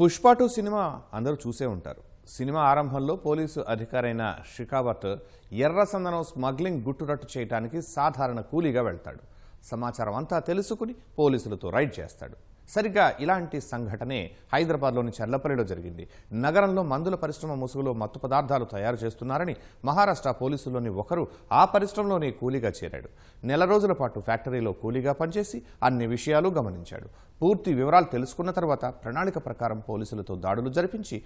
Pushpa two cinema అందరూ చూసే ఉంటారు. సినిమా ఆరంభంలో పోలీసు అధికారైన షికావత్ ఎర్రసందనం స్మగ్లింగ్ గుట్టురట్టు చేయడానికి సాధారణ కూలీగా వెళ్తాడు. సమాచారం అంతా తెలుసుకుని పోలీసులతో రైడ్ చేస్తాడు. సరిగ్గా ఇలాంటి సంఘటనే హైదరాబాద్లోని చర్లపల్లిలో జరిగింది. నగరంలో మందుల పరిశ్రమ ముసుగులో మత్తు పదార్థాలు తయారు చేస్తున్నారని మహారాష్ట్ర పోలీసుల్లోని ఒకరు ఆ పరిశ్రమలోనే కూలీగా చేరాడు. నెల రోజుల పాటు ఫ్యాక్టరీలో కూలీగా పనిచేసి అన్ని విషయాలు గమనించాడు. పూర్తి వివరాలు తెలుసుకున్న తర్వాత ప్రణాళిక ప్రకారం పోలీసులతో దాడులు జరిపించి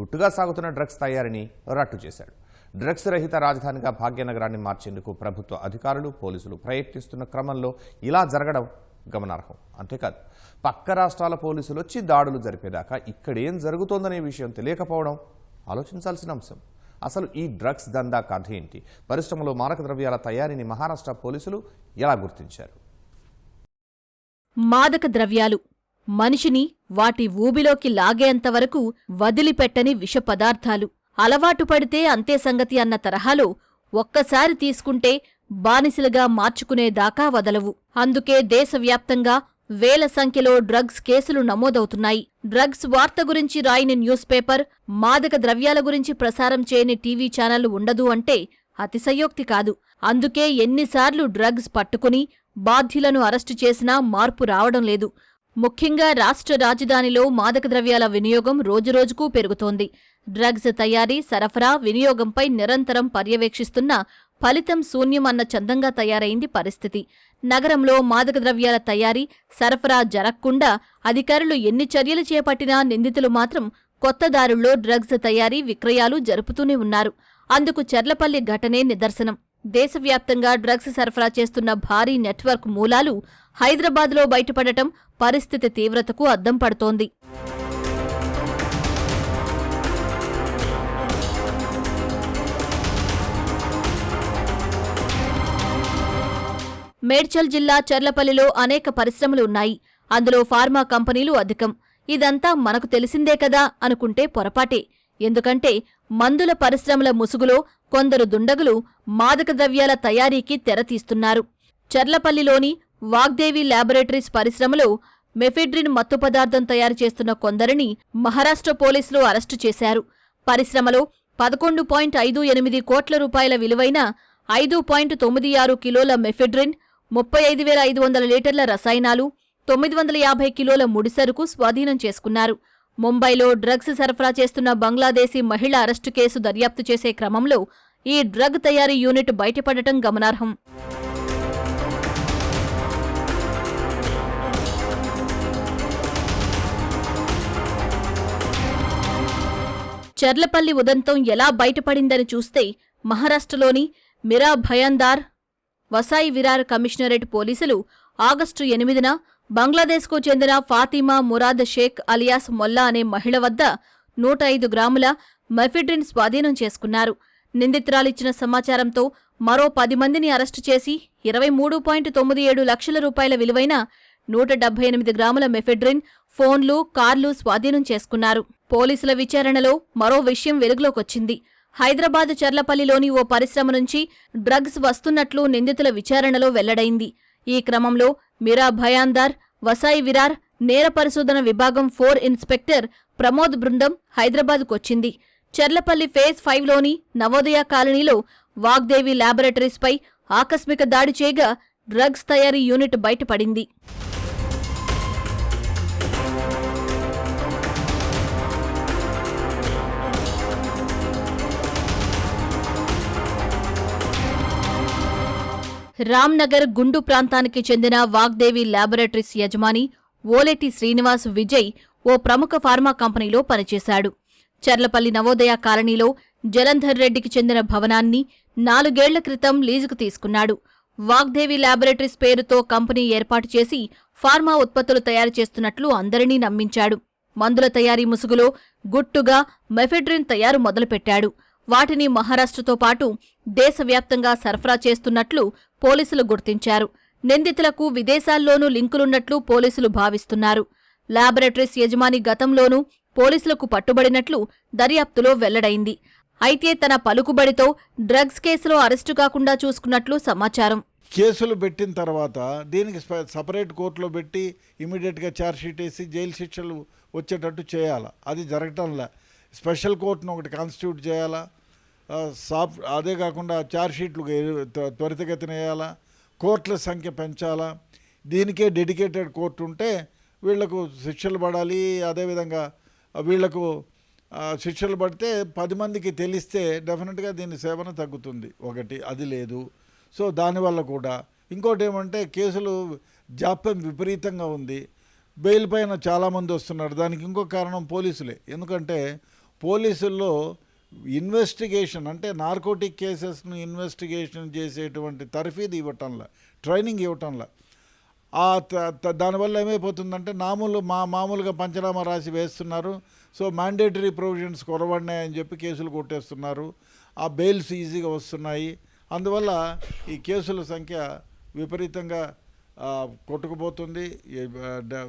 గుట్టుగా సాగుతున్న డ్రగ్స్ తయారీని రట్టు చేశాడు. డ్రగ్స్ రహిత రాజధానిగా భాగ్యనగరాన్ని మార్చేందుకు ప్రభుత్వ అధికారులు పోలీసులు ప్రయత్నిస్తున్న క్రమంలో ఇలా జరగడం గమనార్హం. అంతేకాదు పక్క రాష్ట్రాల పోలీసులు వచ్చి దాడులు జరిపేదాకా ఇక్కడేం జరుగుతోందనే విషయం తెలియకపోవడం ఆలోచించాల్సిన అంశం. అసలు ఈ డ్రగ్స్ దందా కథ ఏంటి? పరిశ్రమలో మారక ద్రవ్యాల తయారీని మహారాష్ట్ర పోలీసులు ఎలా గుర్తించారు? మాదక ద్రవ్యాలు మనిషిని వాటి ఊబిలోకి లాగేంత వరకు వదిలిపెట్టని విష పదార్థాలు. అలవాటు పడితే అంతే సంగతి అన్న తరహాలో ఒక్కసారి తీసుకుంటే బానిసలుగా మార్చుకునేదాకా వదలవు. అందుకే దేశవ్యాప్తంగా వేల సంఖ్యలో డ్రగ్స్ కేసులు నమోదవుతున్నాయి. డ్రగ్స్ వార్త గురించి రాయని న్యూస్ పేపర్ మాదక ద్రవ్యాల గురించి ప్రసారం చేయని టీవీ ఛానల్ ఉండదు అంటే అతిశయోక్తి కాదు. అందుకే ఎన్నిసార్లు డ్రగ్స్ పట్టుకుని బాధ్యులను అరెస్టు చేసినా మార్పు రావడం లేదు. ముఖ్యంగా రాష్ట్ర రాజధానిలో మాదక ద్రవ్యాల వినియోగం రోజురోజుకూ పెరుగుతోంది. డ్రగ్స్ తయారీ సరఫరా వినియోగంపై నిరంతరం పర్యవేక్షిస్తున్న ఫలితం శూన్యమన్న చందంగా తయారైంది పరిస్థితి. నగరంలో మాదక ద్రవ్యాల తయారీ సరఫరా జరగకుండా అధికారులు ఎన్ని చర్యలు చేపట్టినా నిందితులు మాత్రం కొత్త దారుల్లో డ్రగ్స్ తయారీ విక్రయాలు జరుపుతూనే ఉన్నారు. అందుకు చెర్లపల్లి ఘటనే నిదర్శనం. దేశవ్యాప్తంగా డ్రగ్స్ సరఫరా చేస్తున్న భారీ నెట్వర్క్ మూలాలు హైదరాబాద్లో బయటపడటం పరిస్థితి తీవ్రతకు అద్దం పడుతోంది. మేడ్చల్ జిల్లా చర్లపల్లిలో అనేక పరిశ్రమలు ఉన్నాయి. అందులో ఫార్మా కంపెనీలు అధికం. ఇదంతా మనకు తెలిసిందే కదా అనుకుంటే పొరపాటే. ఎందుకంటే మందుల పరిశ్రమల ముసుగులో కొందరు దుండగులు మాదక ద్రవ్యాల తయారీకి తెరతీస్తున్నారు చర్లపల్లిలోని వాగ్దేవి ల్యాబొరేటరీస్ పరిశ్రమలో మెఫెడ్రిన్ మత్తు పదార్థం తయారు చేస్తున్న కొందరిని మహారాష్ట్ర పోలీసులు అరెస్టు చేశారు. పరిశ్రమలో పదకొండు పాయింట్ ఐదు ఎనిమిది కోట్ల రూపాయల విలువైన ఐదు పాయింట్ తొమ్మిది ఆరు కిలోల మెఫెడ్రిన్ ముప్పై ఐదు వేల ఐదు వందల లీటర్ల రసాయనాలు తొమ్మిది వందల యాభై కిలోల ముడిసరుకు స్వాధీనం చేసుకున్నారు. ముంబైలో డ్రగ్స్ సరఫరా చేస్తున్న బంగ్లాదేశీ మహిళ అరెస్టు కేసు దర్యాప్తు చేసే క్రమంలో ఈ డ్రగ్ తయారీ యూనిట్ బయటపడటం గమనార్హం. చర్లపల్లి ఉదంతం ఎలా బయటపడిందని చూస్తే మహారాష్ట్రలోని మిరా భయందార్ వసాయి విరార్ కమిషనరేట్ పోలీసులు ఆగస్టు ఎనిమిదిన బంగ్లాదేశ్కు చెందిన ఫాతిమా మురాద్ షేక్ అలియాస్ మొల్లా అనే మహిళ వద్ద నూట ఐదు గ్రాముల మెఫిడ్రిన్ స్వాధీనం చేసుకున్నారు. నిందితురాలిచ్చిన సమాచారంతో మరో పది మందిని అరెస్టు చేసి ఇరవై మూడు పాయింట్ తొమ్మిది ఏడు లక్షల రూపాయల విలువైన నూట డెబ్బై ఎనిమిది గ్రాముల మెఫెడ్రిన్ ఫోన్లు కార్లు స్వాధీనం చేసుకున్నారు. పోలీసుల విచారణలో మరో విషయం వెలుగులోకొచ్చింది. హైదరాబాద్ చర్లపల్లిలోని ఓ పరిశ్రమ నుంచి డ్రగ్స్ వస్తున్నట్లు నిందితుల విచారణలో వెల్లడైంది. ఈ క్రమంలో మిరా భయాందార్ వసాయి విరార్ నేర పరిశోధన విభాగం ఫోర్ ఇన్స్పెక్టర్ ప్రమోద్ బృందం హైదరాబాద్కొచ్చింది. చర్లపల్లి ఫేజ్ ఫైవ్లోని నవోదయ కాలనీలో వాగ్దేవి ల్యాబొరేటరీస్పై ఆకస్మిక దాడి చేయగా డ్రగ్స్ తయారీ యూనిట్ బయటపడింది. రామ్నగర్ గుండు ప్రాంతానికి చెందిన వాగ్దేవి ల్యాబొరేటరీస్ యజమాని ఓలెటి శ్రీనివాస్ విజయ్ ఓ ప్రముఖ ఫార్మా కంపెనీలో పనిచేశాడు. చర్లపల్లి నవోదయ కాలనీలో జలంధర్ రెడ్డికి చెందిన భవనాన్ని నాలుగేళ్ళ క్రితం లీజుకు తీసుకున్నాడు. వాగ్దేవి ల్యాబొరేటరీస్ పేరుతో కంపెనీ ఏర్పాటు చేసి ఫార్మా ఉత్పత్తులు తయారు చేస్తున్నట్లు అందరినీ నమ్మించాడు. మందుల తయారీ ముసుగులో గుట్టుగా మెఫెడ్రిన్ తయారు మొదలుపెట్టాడు. వాటిని మహారాష్ట్రతో పాటు దేశవ్యాప్తంగా సరఫరా చేస్తున్నట్లు పోలీసులు గుర్తించారు. నిందితులకు విదేశాల్లోనూ లింకులున్నట్లు పోలీసులు భావిస్తున్నారు. లాబొరేటరీస్ యజమాని గతంలోనూ పోలీసులకు పట్టుబడినట్లు దర్యాప్తులో వెల్లడైంది. అయితే తన పలుకుబడితో డ్రగ్స్ కేసులో అరెస్టు కాకుండా చూసుకున్నట్లు సమాచారం. కేసులు పెట్టిన తర్వాత దీనికి సపరేట్ కోర్టులో పెట్టి ఇమీడియట్గా ఛార్జ్షీట్ వేసి జైలు శిక్షలు వచ్చేటట్టు చేయాలా? అది జరగటంలా? స్పెషల్ కోర్టును ఒకటి కాన్స్టిట్యూట్ చేయాలా? సాఫ్ట్ అదే కాకుండా చార్జ్షీట్లు త్వ- త్వరితగతిన వేయాలా? కోర్టుల సంఖ్య పెంచాలా? దీనికే డెడికేటెడ్ కోర్టు ఉంటే వీళ్ళకు శిక్షలు పడాలి. అదేవిధంగా వీళ్ళకు శిక్షలు పడితే పది మందికి తెలిస్తే డెఫినెట్గా దీని సేవన తగ్గుతుంది. ఒకటి అది లేదు. సో దానివల్ల కూడా. ఇంకోటి ఏమంటే కేసులు జాప్యం విపరీతంగా ఉంది. బెయిల్ పైన చాలామంది వస్తున్నారు. దానికి ఇంకో కారణం పోలీసులే. ఎందుకంటే పోలీసుల్లో ఇన్వెస్టిగేషన్ అంటే నార్కోటిక్ కేసెస్ను ఇన్వెస్టిగేషన్ చేసేటువంటి తర్ఫీదు ఇవ్వటంలా ట్రైనింగ్ ఇవ్వటంలా. ఆ త- దానివల్ల ఏమైపోతుందంటే మామూలు మా మామూలుగా పంచనామా రాసి వేస్తున్నారు. సో మ్యాండేటరీ ప్రొవిజన్స్ కొరవడినాయని చెప్పి కేసులు కొట్టేస్తున్నారు. ఆ బెయిల్స్ ఈజీగా వస్తున్నాయి. అందువల్ల ఈ కేసుల సంఖ్య విపరీతంగా కొట్టుకుపోతుంది.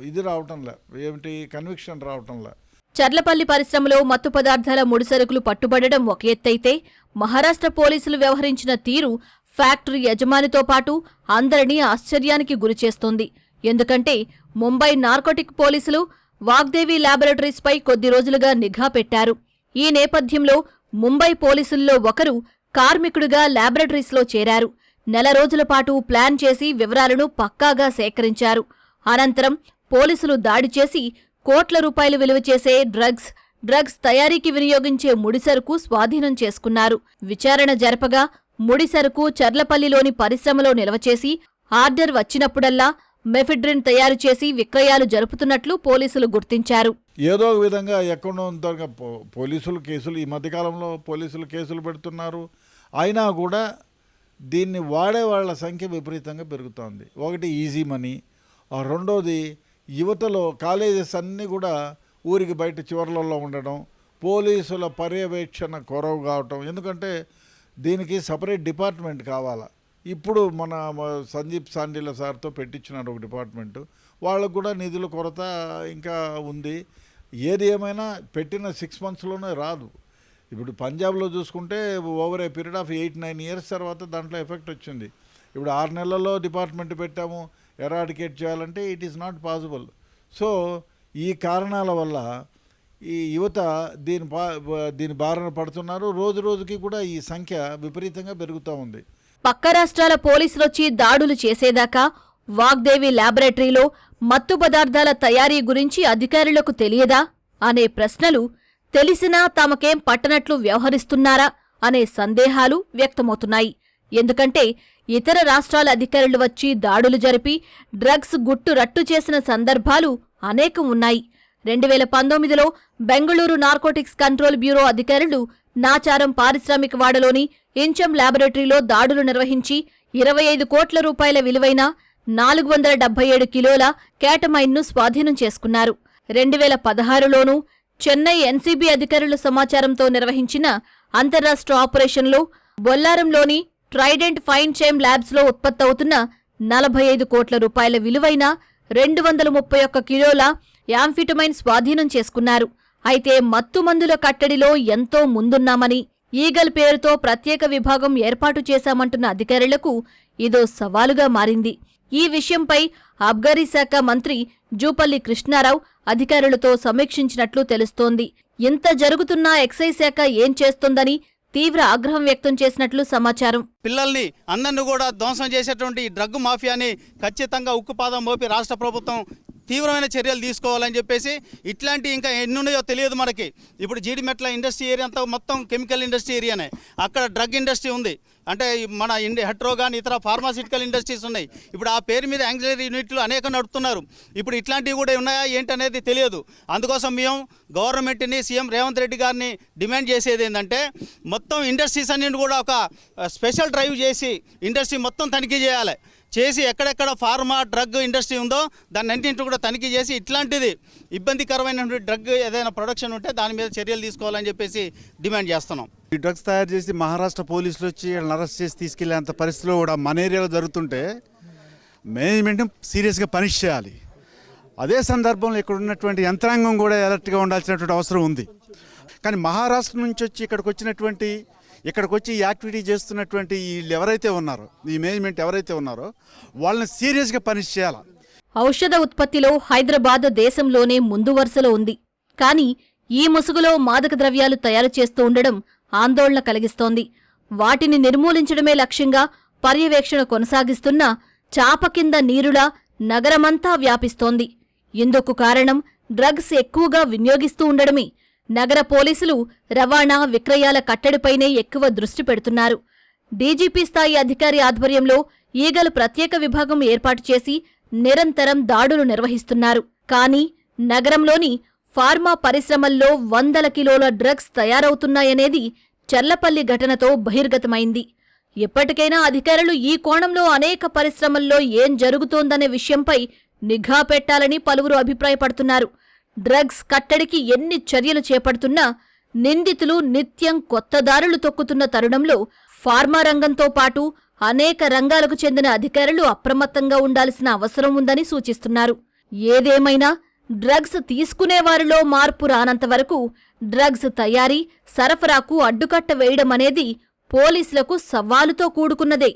ఇది రావటంలే ఏమిటి కన్విక్షన్ రావటంలే. చర్లపల్లి పరిశ్రమలో మత్తు పదార్థాల ముడిసరుకులు పట్టుబడడం ఒక ఎత్తైతే మహారాష్ట్ర పోలీసులు వ్యవహరించిన తీరు ఫ్యాక్టరీ యజమానితో పాటు అందరినీ ఆశ్చర్యానికి గురిచేస్తోంది. ఎందుకంటే ముంబై నార్కోటిక్ పోలీసులు వాగ్దేవి ల్యాబొరేటరీస్పై కొద్ది రోజులుగా నిఘా పెట్టారు. ఈ నేపథ్యంలో ముంబై పోలీసుల్లో ఒకరు కార్మికుడిగా ల్యాబొరేటరీస్లో చేరారు. నెల రోజుల పాటు ప్లాన్ చేసి వివరాలను పక్కాగా సేకరించారు. అనంతరం పోలీసులు దాడి చేసి కోట్ల రూపాయలు విలువ చేసే డ్రగ్స్ డ్రగ్స్ తయారీకి వినియోగించే ముడిసరుకు స్వాధీనం చేసుకున్నారు. విచారణ జరపగా ముడిసరుకు చర్లపల్లిలోని పరిశ్రమలో నిల్వ చేసి ఆర్డర్ వచ్చినప్పుడల్లా మెఫిడ్రిన్ తయారు చేసి విక్రయాలు జరుపుతున్నట్లు పోలీసులు గుర్తించారు. ఏదో ఒక విధంగా ఎక్కడో పో- పోలీసులు కేసులు ఈ మధ్యకాలంలో పోలీసులు కేసులు పెడుతున్నారు. అయినా కూడా దీన్ని వాడే వాళ్ళ సంఖ్య విపరీతంగా పెరుగుతోంది. ఒకటి ఈజీ మనీ ఆ రెండోది యువతలో కాలేజెస్ అన్నీ కూడా ఊరికి బయట చివర్లలో ఉండడం పోలీసుల పర్యవేక్షణ కొరవు కావటం. ఎందుకంటే దీనికి సపరేట్ డిపార్ట్మెంట్ కావాలా. ఇప్పుడు మన సందీప్ సాండిల సార్తో పెట్టించినాడు ఒక డిపార్ట్మెంటు. వాళ్ళకు కూడా నిధుల కొరత ఇంకా ఉంది. ఏది ఏమైనా పెట్టిన సిక్స్ మంత్స్లోనే రాదు. ఇప్పుడు పంజాబ్లో చూసుకుంటే over a period of eight nine years తర్వాత దాంట్లో ఎఫెక్ట్ వచ్చింది. ఇప్పుడు ఆరు నెలల్లో డిపార్ట్మెంట్ పెట్టాము. ఎరాడికేట్ చేయాలంటే it is not possible. So ఈ కారణాల వల్ల ఈ యువత దీని బా దీని బారిన పడుతున్నారు. రోజు రోజుకి కూడా ఈ సంఖ్య విపరీతంగా పెరుగుతూ ఉంది. పక్క రాష్ట్రాల పోలీసులు వచ్చి దాడులు చేసేదాకా వాగ్దేవి ల్యాబొరేటరీలో మత్తు పదార్థాల తయారీ గురించి అధికారులకు తెలియదా అనే ప్రశ్నలు తెలిసినా తమకేం పట్టనట్లు వ్యవహరిస్తున్నారా అనే సందేహాలు వ్యక్తమవుతున్నాయి. ఎందుకంటే ఇతర రాష్ట్రాల అధికారులు వచ్చి దాడులు జరిపి డ్రగ్స్ గుట్టు రట్టు చేసిన సందర్భాలు అనేకం ఉన్నాయి. రెండు వేల పంతొమ్మిదిలో బెంగళూరు నార్కోటిక్స్ కంట్రోల్ బ్యూరో అధికారులు నాచారం పారిశ్రామికవాడలోని ఇంచం ల్యాబొరేటరీలో దాడులు నిర్వహించి ఇరవై ఐదు కోట్ల రూపాయల విలువైన నాలుగు వందల డెబ్బై ఏడు కిలోల కేటమైన్ను స్వాధీనం చేసుకున్నారు. రెండు వేల పదహారులోనూ చెన్నై ఎన్సీబీ అధికారుల సమాచారంతో నిర్వహించిన అంతర్రాష్ట్ర ఆపరేషన్లో బొల్లారంలోని ట్రైడెంట్ ఫైన్ చైమ్ ల్యాబ్స్లో ఉత్పత్తవుతున్న నలభై ఐదు కోట్ల రూపాయల విలువైన రెండు వందల ముప్పై ఒక్క కిలోల యాంఫిటమైన్ స్వాధీనం చేసుకున్నారు. అయితే మత్తు మందుల కట్టడిలో ఎంతో ముందున్నామని ఈగల్ పేరుతో ప్రత్యేక విభాగం ఏర్పాటు చేశామంటున్న అధికారులకు ఇదో సవాలుగా మారింది. ఈ విషయంపై అబ్గారీ శాఖ మంత్రి జూపల్లి కృష్ణారావు అధికారులతో సమీక్షించినట్లు తెలుస్తోంది. ఇంత జరుగుతున్నా ఎక్సైజ్ శాఖ ఏం చేస్తోందని తీవ్ర ఆగ్రహం వ్యక్తం చేసినట్లు సమాచారం. పిల్లల్ని అందరిని కూడా ధ్వంసం చేసేటువంటి డ్రగ్ మాఫియాని ఖచ్చితంగా ఉక్కుపాదం మోపి రాష్ట్ర ప్రభుత్వం తీవ్రమైన చర్యలు తీసుకోవాలని చెప్పేసి ఇట్లాంటి ఇంకా ఎన్ని ఉన్నాయో తెలియదు మనకి. ఇప్పుడు జీడిమెట్ల ఇండస్ట్రీ ఏరియా అంతా మొత్తం కెమికల్ ఇండస్ట్రీ ఏరియానే. అక్కడ డ్రగ్ ఇండస్ట్రీ ఉంది. అంటే మన ఇండి హెట్రో కానీ ఇతర ఫార్మాసిటికల్ ఇండస్ట్రీస్ ఉన్నాయి. ఇప్పుడు ఆ పేరు మీద యాంగ్లరీ యూనిట్లు అనేక నడుపుతున్నారు. ఇప్పుడు ఇట్లాంటివి కూడా ఉన్నాయా ఏంటనేది తెలియదు. అందుకోసం మేము గవర్నమెంట్ని సీఎం రేవంత్ రెడ్డి గారిని డిమాండ్ చేసేది ఏంటంటే మొత్తం ఇండస్ట్రీస్ అన్నింటి కూడా ఒక స్పెషల్ డ్రైవ్ చేసి ఇండస్ట్రీ మొత్తం తనిఖీ చేయాలి. చేసి ఎక్కడెక్కడ ఫార్మా డ్రగ్ ఇండస్ట్రీ ఉందో దాన్ని అన్నింటిని కూడా తనిఖీ చేసి ఇట్లాంటిది ఇబ్బందికరమైనటువంటి డ్రగ్ ఏదైనా ప్రొడక్షన్ ఉంటే దాని మీద చర్యలు తీసుకోవాలని చెప్పేసి డిమాండ్ చేస్తున్నాం. ఈ డ్రగ్స్ తయారు చేసి మహారాష్ట్ర పోలీసులు వచ్చి అరెస్ట్ చేసి తీసుకెళ్ళేంత పరిస్థితిలో కూడా మన ఏరియాలో జరుగుతుంటే మేనేజ్మెంట్ సీరియస్గా పనిష్ చేయాలి. అదే సందర్భంలో ఇక్కడ ఉన్నటువంటి యంత్రాంగం కూడా అలర్ట్గా ఉండాల్సినటువంటి అవసరం ఉంది. కానీ మహారాష్ట్ర నుంచి వచ్చి ఇక్కడికి వచ్చినటువంటి ఇక్కడికి వచ్చి ఈ యాక్టివిటీ చేస్తున్నటువంటి వీళ్ళు ఎవరైతే ఉన్నారో ఈ మేనేజ్మెంట్ ఎవరైతే ఉన్నారో వాళ్ళని సీరియస్గా పనిష్ చేయాలి? ఔషధ ఉత్పత్తిలో హైదరాబాద్ దేశంలోనే ముందు వరుసలో ఉంది. కానీ ఈ ముసుగులో మాదక ద్రవ్యాలు తయారు చేస్తూ ఉండడం ఆందోళన కలిగిస్తోంది. వాటిని నిర్మూలించడమే లక్ష్యంగా పర్యవేక్షణ కొనసాగిస్తున్న చాప కింద నీరులా నగరమంతా వ్యాపిస్తోంది. ఇందుకు కారణం డ్రగ్స్ ఎక్కువగా వినియోగిస్తూ ఉండడమే. నగర పోలీసులు రవాణా విక్రయాల కట్టడిపైనే ఎక్కువ దృష్టి పెడుతున్నారు. డీజీపీ స్థాయి అధికారి ఆధ్వర్యంలో ఈగలు ప్రత్యేక విభాగం ఏర్పాటు చేసి నిరంతరం దాడులు నిర్వహిస్తున్నారు. కానీ నగరంలోని ఫార్మా పరిశ్రమల్లో వందల కిలోల డ్రగ్స్ తయారవుతున్నాయనేది చర్లపల్లి ఘటనతో బహిర్గతమైంది. ఎప్పటికైనా అధికారులు ఈ కోణంలో అనేక పరిశ్రమల్లో ఏం జరుగుతోందనే విషయంపై నిఘా పెట్టాలని పలువురు అభిప్రాయపడుతున్నారు. డ్రగ్స్ కట్టడికి ఎన్ని చర్యలు చేపడుతున్నా నిందితులు నిత్యం కొత్త దారులు తొక్కుతున్న తరుణంలో ఫార్మా రంగంతో పాటు అనేక రంగాలకు చెందిన అధికారులు అప్రమత్తంగా ఉండాల్సిన అవసరం ఉందని సూచిస్తున్నారు. ఏదేమైనా డ్రగ్స్ తీసుకునేవారిలో మార్పు రానంత వరకు డ్రగ్స్ తయారీ సరఫరాకు అడ్డుకట్ట వేయడం అనేది పోలీసులకు సవాలుతో కూడుకున్నదే.